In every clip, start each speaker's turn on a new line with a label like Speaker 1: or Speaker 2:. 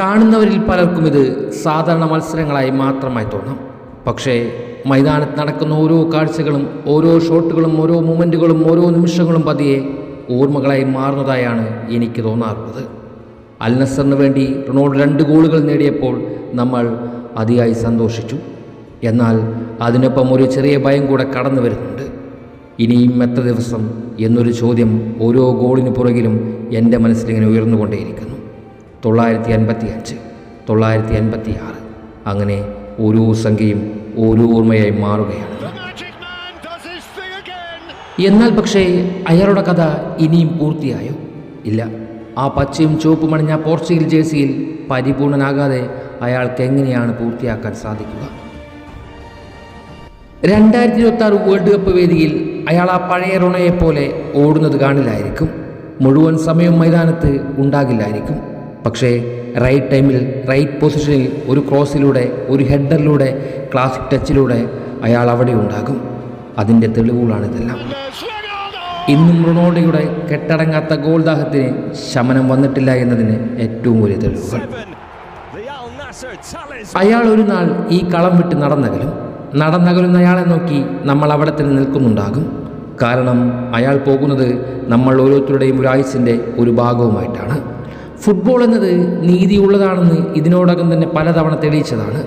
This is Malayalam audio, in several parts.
Speaker 1: കാണുന്നവരിൽ പലർക്കും ഇത് സാധാരണ മത്സരങ്ങളായി മാത്രമായി തോന്നാം. പക്ഷേ മൈതാനത്ത് നടക്കുന്ന ഓരോ കാഴ്ചകളും ഓരോ ഷോട്ടുകളും ഓരോ മൂമെന്റുകളും ഓരോ നിമിഷങ്ങളും പതിയെ ഓർമ്മകളായി മാറുന്നതായാണ് എനിക്ക് തോന്നാറുള്ളത്. അൽ നസറിന് വേണ്ടി റൊണാൾഡോ രണ്ട് ഗോളുകൾ നേടിയപ്പോൾ നമ്മൾ അതിയായി സന്തോഷിച്ചു. എന്നാൽ അതിനൊപ്പം ഒരു ചെറിയ ഭയം കൂടെ കടന്നു വരുന്നുണ്ട്. ഇനിയും എത്ര ദിവസം എന്നൊരു ചോദ്യം ഓരോ ഗോളിന് പുറകിലും എന്റെ മനസ്സിലിങ്ങനെ ഉയർന്നുകൊണ്ടേയിരിക്കുന്നു. തൊള്ളായിരത്തി അൻപത്തി അഞ്ച് തൊള്ളായിരത്തി അൻപത്തി ആറ് അങ്ങനെ ഓരോ സംഖ്യയും ഓരോ ഓർമ്മയായി മാറുകയാണ്. എന്നാൽ പക്ഷേ അയാളുടെ കഥ ഇനിയും പൂർത്തിയായോ? ഇല്ല. ആ പച്ചയും ചുവപ്പും അണിഞ്ഞ പോർച്ചുഗൽ ജേഴ്സിയിൽ പരിപൂർണനാകാതെ അയാൾക്ക് എങ്ങനെയാണ് പൂർത്തിയാക്കാൻ സാധിക്കുക? രണ്ടായിരത്തി ഇരുപത്തി ആറ് വേൾഡ് കപ്പ് വേദിയിൽ അയാൾ ആ പഴയ റൊണയെപ്പോലെ പോലെ ഓടുന്നത് കാണില്ലായിരിക്കും. മുഴുവൻ സമയം മൈതാനത്ത് ഉണ്ടാകില്ലായിരിക്കും. പക്ഷേ റൈറ്റ് ടൈമിൽ റൈറ്റ് പൊസിഷനിൽ ഒരു ക്രോസിലൂടെ ഒരു ഹെഡറിലൂടെ ക്ലാസിക് ടച്ചിലൂടെ അയാൾ അവിടെ ഉണ്ടാകും. അതിന്റെ തെളിവുകളാണിതെല്ലാം
Speaker 2: ഇതെല്ലാം.
Speaker 1: ഇന്നും റൊണാൾഡോയുടെ കെട്ടടങ്ങാത്ത ഗോൾ ദാഹത്തിന് ശമനം വന്നിട്ടില്ല എന്നതിന് ഏറ്റവും വലിയ തെളിവുകൾ. അയാൾ ഒരു നാൾ ഈ കളം വിട്ട് നടന്നകലും നടന്നകലുന്ന അയാളെ നോക്കി നമ്മൾ അവിടെ തന്നെ നിൽക്കുന്നുണ്ടാകും. കാരണം അയാൾ പോകുന്നത് നമ്മൾ ഓരോരുത്തരുടെയും ഒരു ആയുസിന്റെ ഒരു ഭാഗവുമായിട്ടാണ്. ഫുട്ബോൾ എന്നത് നീതിയുള്ളതാണെന്ന് ഇതിനോടകം തന്നെ പലതവണ തെളിയിച്ചതാണ്.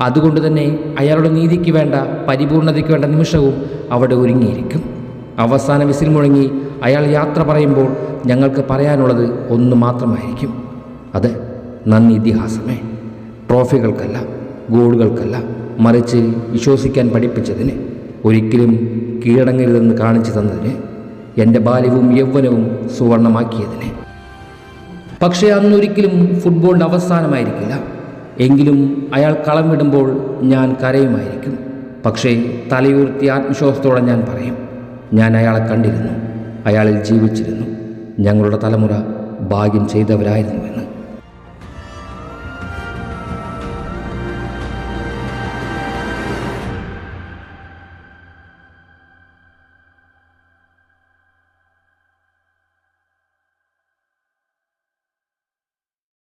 Speaker 1: അതുകൊണ്ട് തന്നെ അയാളുടെ നീതിക്ക് വേണ്ട പരിപൂർണതയ്ക്ക് വേണ്ട നിമിഷവും അവിടെ ഒരുങ്ങിയിരിക്കും. അവസാന വിസിൽ മുഴങ്ങി അയാൾ യാത്ര പറയുമ്പോൾ ഞങ്ങൾക്ക് പറയാനുള്ളത് ഒന്ന് മാത്രമായിരിക്കും. അതെ നന്ദി ഇതിഹാസമേ. ട്രോഫികൾക്കല്ല ഗോളുകൾക്കല്ല മറിച്ച് വിശ്വസിക്കാൻ പഠിപ്പിച്ചതിന് ഒരിക്കലും കീഴടങ്ങരുതെന്ന് കാണിച്ചു തന്നതിന് എന്റെ ബാല്യവും യൗവനവും സുവർണമാക്കിയതിന്. പക്ഷേ അന്നൊരിക്കലും ഫുട്ബോളിന്റെ അവസാനമായിരിക്കില്ല. എങ്കിലും അയാൾ കളം വിടുമ്പോൾ ഞാൻ കരയുമായിരിക്കും. പക്ഷേ തലയുയർത്തി ആത്മവിശ്വാസത്തോടെ ഞാൻ പറയും ഞാൻ അയാളെ കണ്ടിരുന്നു. അയാളിൽ ജീവിച്ചിരുന്നു. ഞങ്ങളുടെ തലമുറ ഭാഗ്യം ചെയ്തവരായിരുന്നുവെന്ന്